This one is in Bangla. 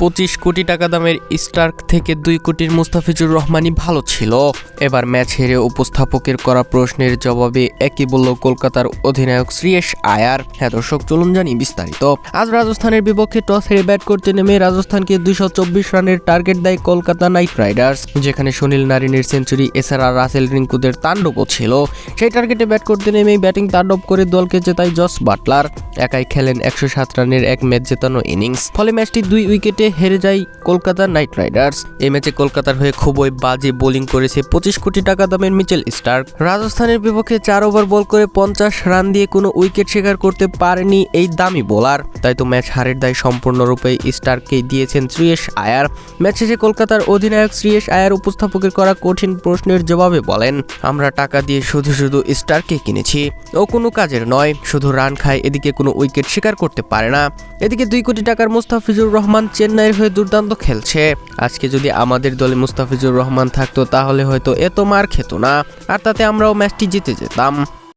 পঁচিশ কোটি টাকা দামের স্টার্ক থেকে দুই কোটির মুস্তাফিজুর রহমানই ভালো ছিল। এবার ম্যাচ হেরে উপস্থাপকের করা প্রশ্নের জবাবে একই বলল কলকাতার অধিনায়ক শ্রেয়স আয়ার। হ্যাঁ দর্শক, চলুন জানি বিস্তারিত। আজ রাজস্থানের বিপক্ষে টস হেরে ব্যাট করতে নেমে রাজস্থানকে দুইশো চব্বিশ রানের টার্গেট দেয় কলকাতা নাইট রাইডার্স, যেখানে সুনীল নারিনের সেঞ্চুরি এছাড়া রাসেল রিঙ্কুদের তাণ্ডবও ছিল। সেই টার্গেটে ব্যাট করতে নেমেই ব্যাটিং তাণ্ডব করে দলকে জেতায় জস বাটলার। একাই খেলেন একশো সাত রানের এক ম্যাচ জেতানো ইনিংস। ফলে ম্যাচটি দুই উইকেটে হেরে যায় কলকাতা নাইট রাইডার্স। এই ম্যাচে কলকাতার হয়ে খুবই বাজে বোলিং করেছে পঁচিশ কোটি টাকা দামের মিচেল স্টার্ক। রাজস্থানের বিপক্ষে চার ওভার বল করে পঞ্চাশ রান দিয়ে কোনো উইকেট শিকার করতে পারেনি এই দামি বোলার। তাই তো ম্যাচ হারের দায় সম্পূর্ণরূপে স্টার্ককেই দিয়েছেন শ্রীয়েশ আয়ার। ম্যাচ শেষে কলকাতার অধিনায়ক শ্রীয়েশ আয়ার উপস্থাপকের করা কঠিন প্রশ্নের জবাবে বলেন, আমরা টাকা দিয়ে শুধু শুধু স্টারকে কিনেছি। ও কোনো কাজের নয়। শুধু রান খায়, এদিকে কোনো উইকেট শিকার করতে পারে না। এদিকে দুই কোটি টাকার মুস্তাফিজুর রহমান চেন্নাইয়ের হয়ে দুর্দান্ত খেলছে। আজকে যদি আমাদের দলে মুস্তাফিজুর রহমান থাকতো, তাহলে হয়তো এত মার খেত না। আর তাতে আমরাও ম্যাচটি জিতে যেতাম।